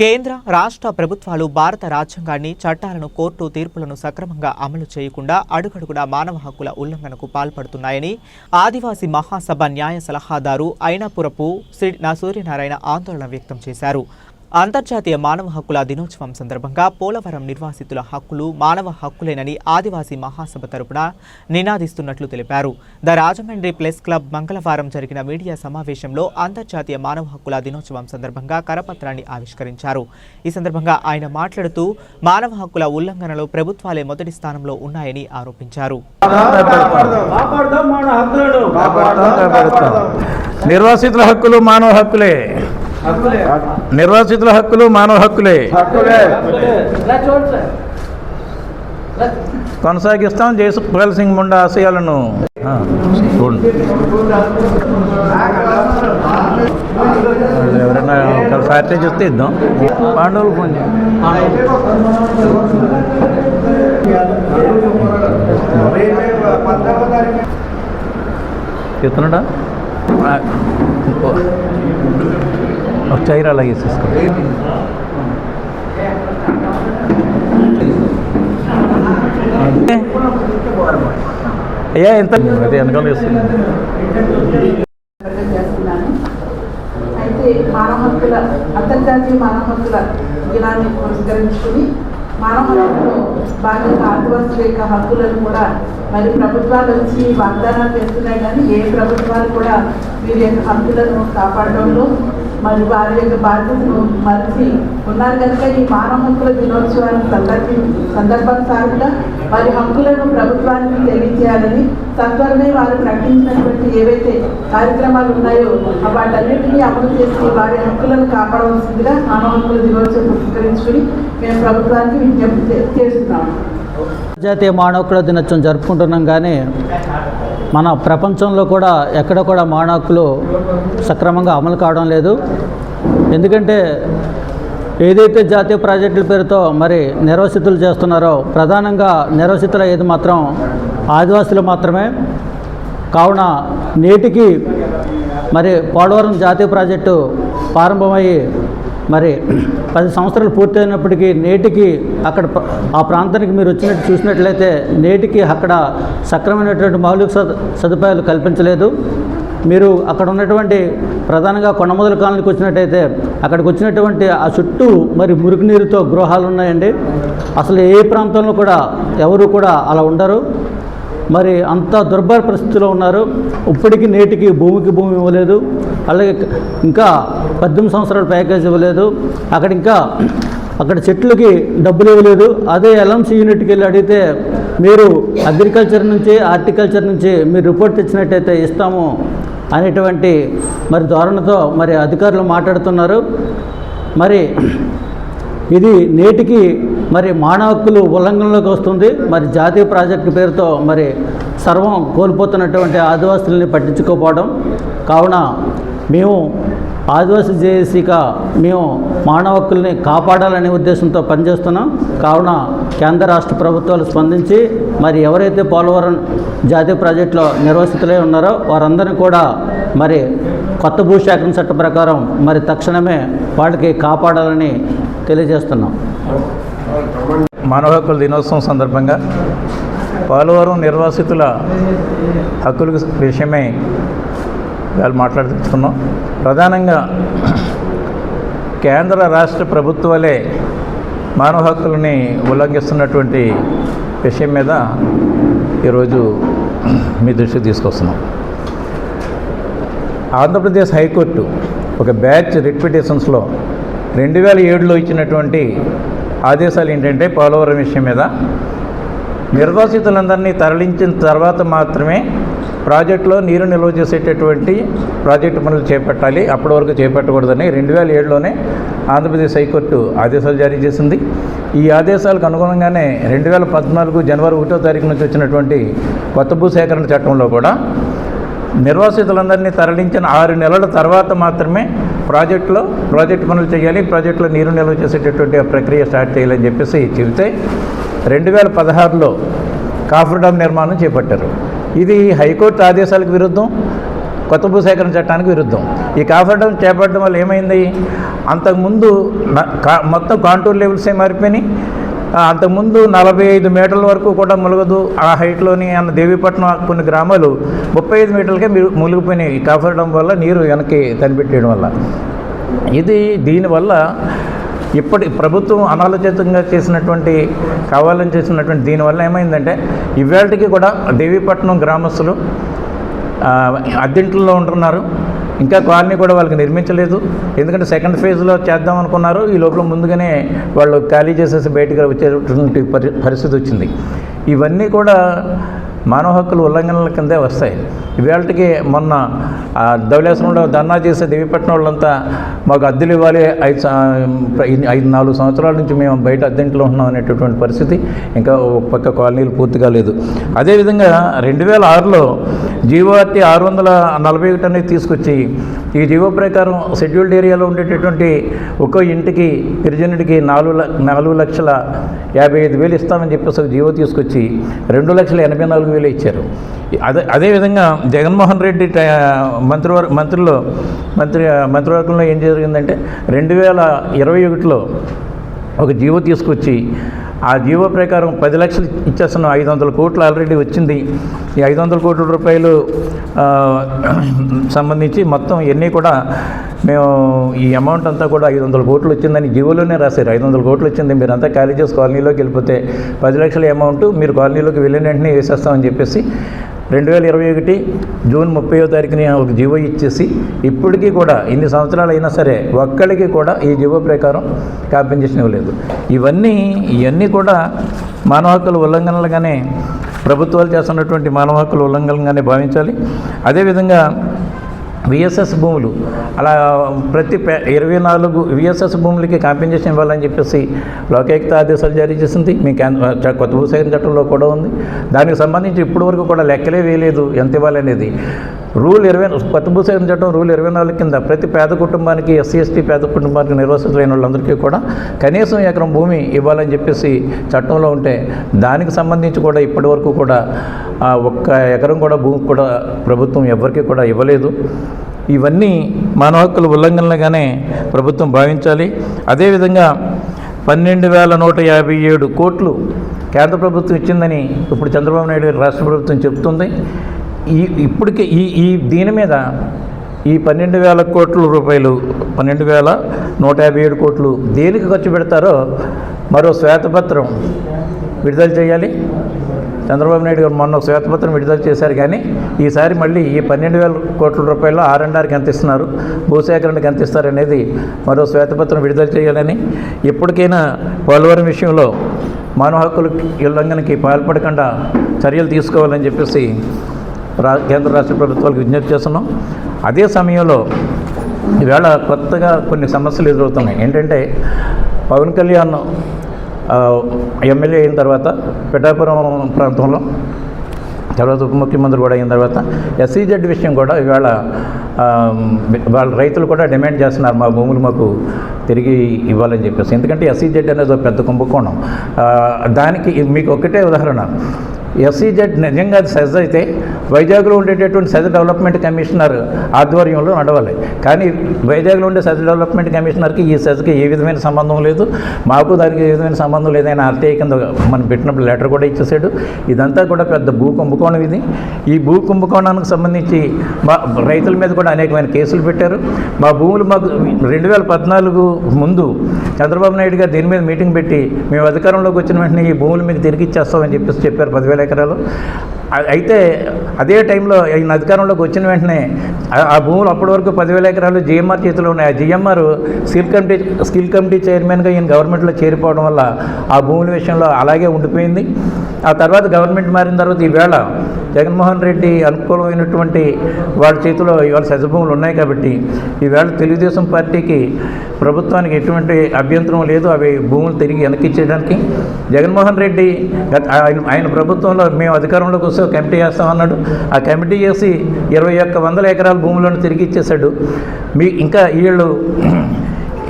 కేంద్ర రాష్ట్ర ప్రభుత్వాలు భారత రాజ్యాంగాన్ని చట్టాలను కోర్టు తీర్పులను సక్రమంగా అమలు చేయకుండా అడుగడుగునా మానవ హక్కుల ఉల్లంఘనకు పాల్పడుతున్నాయని ఆదివాసీ మహాసభ న్యాయ సలహాదారు అయినపురపు శ్రీ నా సూర్యనారాయణ ఆందోళన వ్యక్తం చేశారు. అంతర్జాతీయ మానవ హక్కుల దినోత్సవం సందర్భంగా పోలవరం నిర్వాసితుల హక్కులు మానవ హక్కులేనని ఆదివాసీ మహాసభ తరపున నినాదిస్తున్నట్లు తెలిపారు. ద రాజమండ్రి ప్రెస్ క్లబ్ మంగళవారం జరిగిన మీడియా సమావేశంలో అంతర్జాతీయ మానవ హక్కుల దినోత్సవం సందర్భంగా కరపత్రాన్ని ఆవిష్కరించారు. ఈ సందర్భంగా ఆయన మాట్లాడుతూ మానవ హక్కుల ఉల్లంఘనలో ప్రభుత్వాలే మొదటి స్థానంలో ఉన్నాయని ఆరోపించారు. నిర్వాసితుల హక్కులు మానవ హక్కులే. నిర్వాసితుల హక్కులు మానవ హక్కులే. కొనసాగిస్తాం. జయసుఖ్ సింగ్ ముండా ఆశయాలను. చూడండి. ఎవరైనా ఒక పార్టీ చూస్తే ఇద్దాం. పాండవులు ఫోన్. చెప్తున్నాడా. ఒక చైర్ అలాగే తీసుకో అయ్యా ఎంత అదే వెనకాల చేస్తున్నాను అయితే మానవ హక్కుల అంతర్జాతీయ మానవ హక్కుల దినాన్ని పురస్కరించుకుని మానవ హక్కులు భాగంగా ఆదివాసుల యొక్క హక్కులను కూడా మరి ప్రభుత్వాలు వచ్చి వాగ్దానాలు చేస్తున్నాయి కానీ ఏ ప్రభుత్వాలు కూడా వీరి యొక్క హక్కులను కాపాడడంలో మరి వారి యొక్క బాధ్యతను మరిచి ఉన్నారు కనుక ఈ మానవ హక్కుల దినోత్సవాన్ని సందర్భి సందర్భానుసారంగా వారి హక్కులను ప్రభుత్వానికి తెలియజేయాలని సత్వరమే వారు ప్రకటించినటువంటి ఏవైతే కార్యక్రమాలు ఉన్నాయో వాటన్నిటినీ అమలు చేసి వారి హక్కులను కాపాడవలసిందిగా మానవ హక్కుల దినోత్సవం పురస్కరించుకుని మేము ప్రభుత్వానికి విజ్ఞప్తి చేస్తున్నాము. జాతీయ మానవ హక్కుల దినోత్సవం జరుపుకుంటున్నాం కానీ మన ప్రపంచంలో కూడా ఎక్కడ కూడా మానాకులు సక్రమంగా అమలు కావడం లేదు. ఎందుకంటే ఏదైతే జాతీయ ప్రాజెక్టుల పేరుతో మరి నిర్వసితులు చేస్తున్నారో ప్రధానంగా నిర్వసితులు అయ్యేది మాత్రం ఆదివాసులు మాత్రమే. కావున నేటికి మరి పోలవరం జాతీయ ప్రాజెక్టు ప్రారంభమయ్యి మరి పది సంవత్సరాలు పూర్తయినప్పటికీ నేటికి అక్కడ ఆ ప్రాంతానికి మీరు వచ్చినట్టు చూసినట్లయితే నేటికి అక్కడ సక్రమైనటువంటి మౌలిక సదుపాయాలు కల్పించలేదు. మీరు అక్కడ ఉన్నటువంటి ప్రధానంగా కొండమొదల కాలనీకి వచ్చినట్టయితే అక్కడికి వచ్చినటువంటి ఆ చుట్టూ మరి మురికి నీరుతో గృహాలు ఉన్నాయండి. అసలు ఏ ప్రాంతంలో కూడా ఎవరు కూడా అలా ఉండరు. మరి అంత దుర్భర పరిస్థితిలో ఉన్నారు. ఇప్పటికీ నేటికి భూమికి భూమి ఇవ్వలేదు. అలాగే ఇంకా పద్దెనిమిది సంవత్సరాల ప్యాకేజ్ ఇవ్వలేదు. అక్కడ ఇంకా అక్కడ చెట్లకి డబ్బులు ఇవ్వలేదు. అదే ఎల్ఎంసీ యూనిట్కి వెళ్ళి అడిగితే మీరు అగ్రికల్చర్ నుంచి హార్టికల్చర్ నుంచి మీరు రిపోర్ట్ ఇచ్చినట్టయితే ఇస్తాము అనేటువంటి మరి ధోరణితో మరి అధికారులు మాట్లాడుతున్నారు. మరి ఇది నేటికి మరి మానవ హక్కులు ఉల్లంఘనలోకి వస్తుంది. మరి జాతీయ ప్రాజెక్టు పేరుతో మరి సర్వం కోల్పోతున్నటువంటి ఆదివాసుల్ని పట్టించుకోపోవడం కావున మేము ఆదివాసీ జేఏసీగా మేము మానవ హక్కుల్ని కాపాడాలనే ఉద్దేశంతో పనిచేస్తున్నాం. కావున కేంద్ర రాష్ట్ర ప్రభుత్వాలు స్పందించి మరి ఎవరైతే పోలవరం జాతీయ ప్రాజెక్టులో నిర్వసితులై ఉన్నారో వారందరినీ కూడా మరి కొత్త భూసేకరణ చట్ట ప్రకారం మరి తక్షణమే వాళ్ళకి కాపాడాలని తెలియజేస్తున్నాం. మానవ హక్కుల దినోత్సవం సందర్భంగా పోలవరం నిర్వాసితుల హక్కుల విషయమై వాళ్ళు మాట్లాడుతున్నాం. ప్రధానంగా కేంద్ర రాష్ట్ర ప్రభుత్వాలే మానవ హక్కులని ఉల్లంఘిస్తున్నటువంటి విషయం మీద ఈరోజు మీ దృష్టికి తీసుకొస్తున్నాం. ఆంధ్రప్రదేశ్ హైకోర్టు ఒక బ్యాచ్ రిక్విటేషన్స్లో రెండు వేల ఏడులో ఇచ్చినటువంటి ఆదేశాలు ఏంటంటే పోలవరం విషయం మీద. నిర్వాసితులందరినీ తరలించిన తర్వాత మాత్రమే ప్రాజెక్టులో నీరు నిల్వ చేసేటటువంటి ప్రాజెక్టు పనులు చేపట్టాలి. అప్పటి వరకు చేపట్టకూడదని రెండు వేల ఏడులోనే ఆంధ్రప్రదేశ్ హైకోర్టు ఆదేశాలు జారీ చేసింది. ఈ ఆదేశాలకు అనుగుణంగానే రెండు వేల పద్నాలుగు జనవరి ఒకటో తారీఖు నుంచి వచ్చినటువంటి కొత్త భూ సేకరణ చట్టంలో కూడా నిర్వాసితులందరినీ తరలించిన ఆరు నెలల తర్వాత మాత్రమే ప్రాజెక్టులో ప్రాజెక్టు పనులు చేయాలి ప్రాజెక్టులో నీరు నిల్వ చేసేటటువంటి ప్రక్రియ స్టార్ట్ చేయాలని చెప్పేసి చెబితే రెండు వేల పదహారులో కాఫర్ డామ్ నిర్మాణం చేపట్టారు. ఇది హైకోర్టు ఆదేశాలకు విరుద్ధం కొత్త భూసేకరణ చట్టానికి విరుద్ధం. ఈ కాపాడడం చేపట్టడం వల్ల ఏమైంది? అంతకుముందు కా- మొత్తం కాంటూర్ లెవెల్సే మారిపోయినాయి? అంతకుముందు నలభై ఐదు మీటర్ల వరకు కూడా ములగదు. ఆ హైట్లోని అన్న దేవీపట్నం కొన్ని గ్రామాలు ముప్పై ఐదు మీటర్లకే మీరు మునిగిపోయినాయి. ఈ కాపాడడం వల్ల నీరు వెనక్కి తనిపెట్టేయడం వల్ల. ఇది దీనివల్ల ఇప్పటి ప్రభుత్వం అనాలోచితంగా చేసినటువంటి కావాలని చేసినటువంటి దీనివల్ల ఏమైందంటే ఇవాళకి కూడా దేవీపట్నం గ్రామస్తులు అద్దెంట్లో అద్దెంట్లలో ఉంటున్నారు. ఇంకా కాలనీ కూడా వాళ్ళకి నిర్మించలేదు. ఎందుకంటే సెకండ్ ఫేజ్లో చేద్దాం అనుకున్నారు. ఈ లోపల ముందుగానే వాళ్ళు ఖాళీ చేసేసి బయటకు వచ్చేటువంటి పరి పరిస్థితి వచ్చింది. ఇవన్నీ కూడా మానవ హక్కుల ఉల్లంఘనల కిందే వస్తాయి. ఇవాళకి మొన్న ధవలేశ్వరంలో ధర్నా చేసే దేవీపట్నం వాళ్ళంతా మాకు అద్దెలు ఇవ్వాలి. ఐదు ఐదు- నాలుగు సంవత్సరాల నుంచి మేము బయట అద్దెంట్లో ఉంటున్నాం అనేటటువంటి పరిస్థితి ఇంకా ఒక పక్క కాలనీలు పూర్తిగా లేదు. అదేవిధంగా రెండు వేల ఆరులో జీవోఆర్టీ ఆరు వందల నలభై ఒకటి అనేది తీసుకొచ్చి ఈ జీవో ప్రకారం షెడ్యూల్డ్ ఏరియాలో ఉండేటటువంటి ఒక్కో ఇంటికి గిరిజనుడికి నాలుగు లక్ష నాలుగు లక్షల యాభై ఐదు వేలు ఇస్తామని చెప్పేసి ఒక జీవో తీసుకొచ్చి రెండు లక్షల ఎనభై నాలుగు వేలు ఇచ్చారు. అదే అదేవిధంగా జగన్మోహన్ రెడ్డి మంత్రివర్ మంత్రిలో మంత్రి మంత్రివర్గంలో ఏం జరిగిందంటే రెండు వేల ఇరవై ఒకటిలో ఒక జీవో తీసుకొచ్చి ఆ జీవో ప్రకారం పది లక్షలు ఇచ్చేస్తున్న ఐదు వందల కోట్లు ఆల్రెడీ వచ్చింది. ఈ ఐదు వందల కోట్ల రూపాయలు సంబంధించి మొత్తం ఇవన్నీ కూడా మేము ఈ అమౌంట్ అంతా కూడా ఐదు వందల కోట్లు వచ్చిందని జీవోలోనే రాశారు. ఐదు వందల కోట్లు వచ్చింది మీరు అంతా ఖాళీ చేసి కాలనీలోకి వెళ్ళిపోతే పది లక్షల అమౌంట్ మీరు కాలనీలోకి వెళ్ళిన వెంటనే వేసేస్తామని చెప్పేసి రెండు వేల ఇరవై ఒకటి జూన్ ముప్పై తారీఖుని ఒక జీవో ఇచ్చేసి ఇప్పటికీ కూడా ఇన్ని సంవత్సరాలు అయినా సరే ఒక్కడికి కూడా ఈ జీవో ప్రకారం కాంపెన్సేషన్ ఇవ్వలేదు. ఇవన్నీ ఇవన్నీ కూడా మానవ హక్కుల ఉల్లంఘనలుగానే ప్రభుత్వాలు చేస్తున్నటువంటి మానవ హక్కుల ఉల్లంఘనలుగానే భావించాలి. అదేవిధంగా విఎస్ఎస్ భూములు. అలా ప్రతి పే ఇరవై నాలుగు విఎస్ఎస్ భూములకి కాంపెన్సేషన్ ఇవ్వాలని చెప్పేసి లోకాయుక్త ఆదేశాలు జారీ చేసింది. మీ కేంద్ర కొత్త భూసేకరణ చట్టంలో కూడా ఉంది. దానికి సంబంధించి ఇప్పటి వరకు కూడా లెక్కలే వేయలేదు ఎంత ఇవ్వాలనేది. రూల్ ఇరవై కొత్త భూసేకరణ చట్టం రూల్ ఇరవై నాలుగు కింద ప్రతి పేద కుటుంబానికి ఎస్సీ ఎస్టీ పేద కుటుంబానికి నిర్వసితులైన వాళ్ళందరికీ కూడా కనీసం ఎకరం భూమి ఇవ్వాలని చెప్పేసి చట్టంలో ఉంటే దానికి సంబంధించి కూడా ఇప్పటి వరకు కూడా ఒక్క ఎకరం కూడా భూమి కూడా ప్రభుత్వం ఎవరికి కూడా ఇవ్వలేదు. ఇవన్నీ మానవ హక్కుల ఉల్లంఘనలుగానే ప్రభుత్వం భావించాలి. అదేవిధంగా పన్నెండు వేల నూట యాభై ఏడు కోట్లు కేంద్ర ప్రభుత్వం ఇచ్చిందని ఇప్పుడు చంద్రబాబు నాయుడు గారు రాష్ట్ర ప్రభుత్వం చెప్తుంది ఈ ఇప్పటికే ఈ ఈ దీని మీద ఈ పన్నెండు వేల కోట్ల రూపాయలు పన్నెండు వేల నూట యాభై ఏడు కోట్లు దేనికి ఖర్చు పెడతారో మరో శ్వేతపత్రం విడుదల చేయాలి. చంద్రబాబు నాయుడు గారు మొన్న ఒక శ్వేతపత్రం విడుదల చేశారు కానీ ఈసారి మళ్ళీ ఈ పన్నెండు వేల కోట్ల రూపాయలు ఆర్ ఎంత ఇస్తున్నారు? భూసేకరణకి ఎంత ఇస్తారనేది మరో శ్వేతపత్రం విడుదల చేయాలని ఎప్పటికైనా పోలవరం విషయంలో మానవ హక్కుల ఉల్లంఘనకి పాల్పడకుండా చర్యలు తీసుకోవాలని చెప్పేసి రా కేంద్ర రాష్ట్ర ప్రభుత్వాలకు విజ్ఞప్తి చేస్తున్నాం. అదే సమయంలో ఈవేళ కొత్తగా కొన్ని సమస్యలు ఎదురవుతున్నాయి. ఏంటంటే పవన్ కళ్యాణ్ ఎమ్మెల్యే అయిన తర్వాత పిఠాపురం ప్రాంతంలో తర్వాత ఉప ముఖ్యమంత్రి కూడా అయిన తర్వాత ఎస్సీజెడ్ విషయం కూడా ఇవాళ వాళ్ళ రైతులు కూడా డిమాండ్ చేస్తున్నారు మా భూములు మాకు తిరిగి ఇవ్వాలని చెప్పేసి. ఎందుకంటే ఎస్సీజెడ్ అనేది ఒక పెద్ద కుంభకోణం. దానికి మీకు ఒకటే ఉదాహరణ. ఎస్సీజెడ్ నిజంగా అది సెజ్ అయితే వైజాగ్లో ఉండేటటువంటి సదర్ డెవలప్మెంట్ కమిషనర్ ఆధ్వర్యంలో నడవాలి. కానీ వైజాగ్లో ఉండే సదర్ డెవలప్మెంట్ కమిషనర్కి ఈ సజ్కి ఏ విధమైన సంబంధం లేదు. మాకు దానికి ఏ విధమైన సంబంధం లేదని ఆర్టీఐ కింద మనం పెట్టినప్పుడు లెటర్ కూడా ఇచ్చేసాడు ఇదంతా కూడా పెద్ద భూ కుంభకోణం ఇది. ఈ భూ కుంభకోణానికి సంబంధించి మా రైతుల మీద కూడా అనేకమైన కేసులు పెట్టారు. మా భూములు మాకు రెండు వేల పద్నాలుగు ముందు చంద్రబాబు నాయుడు గారు దీని మీద మీటింగ్ పెట్టి మేము అధికారంలోకి వచ్చిన వెంటనే ఈ భూములు మీకు తిరిగి ఇచ్చేస్తామని చెప్పేసి చెప్పారు పదివేల ఎకరాలు. అయితే అదే టైంలో ఈయన అధికారంలోకి వచ్చిన వెంటనే ఆ- భూములు అప్పటి వరకు పదివేల ఎకరాలు జిఎంఆర్ చేతిలో ఉన్నాయి. ఆ GMR skill committee skill committee చైర్మన్గా ఈయన గవర్నమెంట్లో చేరిపోవడం వల్ల ఆ భూముల విషయంలో అలాగే ఉండిపోయింది. ఆ తర్వాత గవర్నమెంట్ మారిన తర్వాత ఈవేళ జగన్మోహన్ రెడ్డి అనుకూలమైనటువంటి వాళ్ళ చేతిలో ఇవాళ సజభూములు ఉన్నాయి కాబట్టి ఈవేళ తెలుగుదేశం పార్టీకి ప్రభుత్వానికి ఎటువంటి అభ్యంతరం లేదు. అవి భూములు తిరిగి వెనక్కి ఇచ్చేయడానికి జగన్మోహన్ రెడ్డి ఆయన ఆయన ప్రభుత్వంలో మేము అధికారంలోకి వస్తే కమిటీ చేస్తామన్నాడు ఆ కమిటీ చేసి ఇరవై ఒక్క వందల ఎకరాల భూములను తిరిగి ఇచ్చేశాడు. మీ ఇంకా వీళ్ళు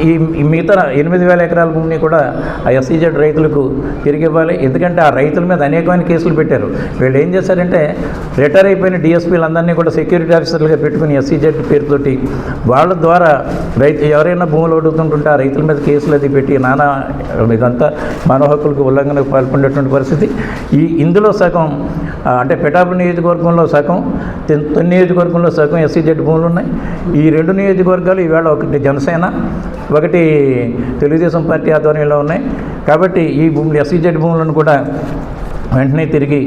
ఈ మిగతా ఎనిమిది వేల ఎకరాల భూమిని కూడా ఆ ఎస్సీజెడ్ రైతులకు తిరిగి ఇవ్వాలి. ఎందుకంటే ఆ రైతుల మీద అనేకమైన కేసులు పెట్టారు. వీళ్ళు ఏం చేశారంటే రిటైర్ అయిపోయిన డిఎస్పీలందరినీ కూడా సెక్యూరిటీ ఆఫీసర్లుగా పెట్టుకుని ఎస్సీజెడ్ పేరుతోటి వాళ్ళ ద్వారా రైతు ఎవరైనా భూములు అడుగుతుంటుంటే ఆ రైతుల మీద కేసులు అది పెట్టి నానా ఇదంతా మానవ హక్కులకు ఉల్లంఘనకు పాల్పడేటువంటి పరిస్థితి. ఈ ఇందులో సగం అంటే పిఠాపు నియోజకవర్గంలో సగం తొమ్మిది నియోజకవర్గంలో సగం ఎస్సీజెడ్ భూములు ఉన్నాయి. ఈ రెండు నియోజకవర్గాలు ఈవేళ ఒకటి జనసేన ఒకటి తెలుగుదేశం పార్టీ ఆధ్వర్యంలో ఉన్నాయి. కాబట్టి ఈ భూములు ఎస్సీజెడ్ భూములను కూడా వెంటనే తిరిగి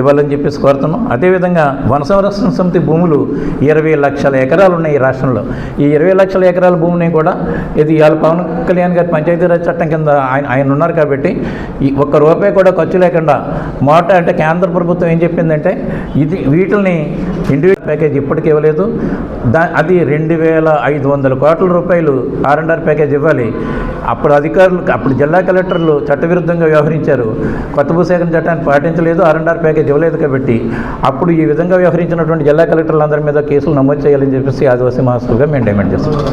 ఇవ్వాలని చెప్పేసి కోరుతున్నాం. అదేవిధంగా వన సంరక్షణ సమితి భూములు ఇరవై లక్షల ఎకరాలు ఉన్నాయి ఈ రాష్ట్రంలో. ఈ ఇరవై లక్షల ఎకరాల భూమిని కూడా ఇది ఇవాళ పవన్ కళ్యాణ్ గారి పంచాయతీరాజ్ చట్టం కింద ఆయన ఆయన ఉన్నారు కాబట్టి ఈ ఒక్క రూపాయి కూడా ఖర్చు లేకుండా మోట అంటే కేంద్ర ప్రభుత్వం ఏం చెప్పిందంటే ఇది వీటిని ఇండివిజువల్ ప్యాకేజ్ ఇప్పటికీ ఇవ్వలేదు. దా అది రెండు వేల ఐదు వందల కోట్ల రూపాయలు ఆర్ఎండ్ఆర్ ప్యాకేజ్ ఇవ్వాలి. అప్పుడు అధికారులు అప్పుడు జిల్లా కలెక్టర్లు చట్టవిరుద్ధంగా వ్యవహరించారు. కొత్త భూసేకరణ చట్టాన్ని పాటించలేదు ఆర్ అండ్ ఆర్ ప్యాకేజ్ ఇవ్వలేదు కాబట్టి అప్పుడు ఈ విధంగా వ్యవహరించినటువంటి జిల్లా కలెక్టర్లందరి మీద కేసులు నమోదు చేయాలని చెప్పేసి ఆదివాసీ మహాసభగా మేము డిమాండ్ చేస్తున్నాం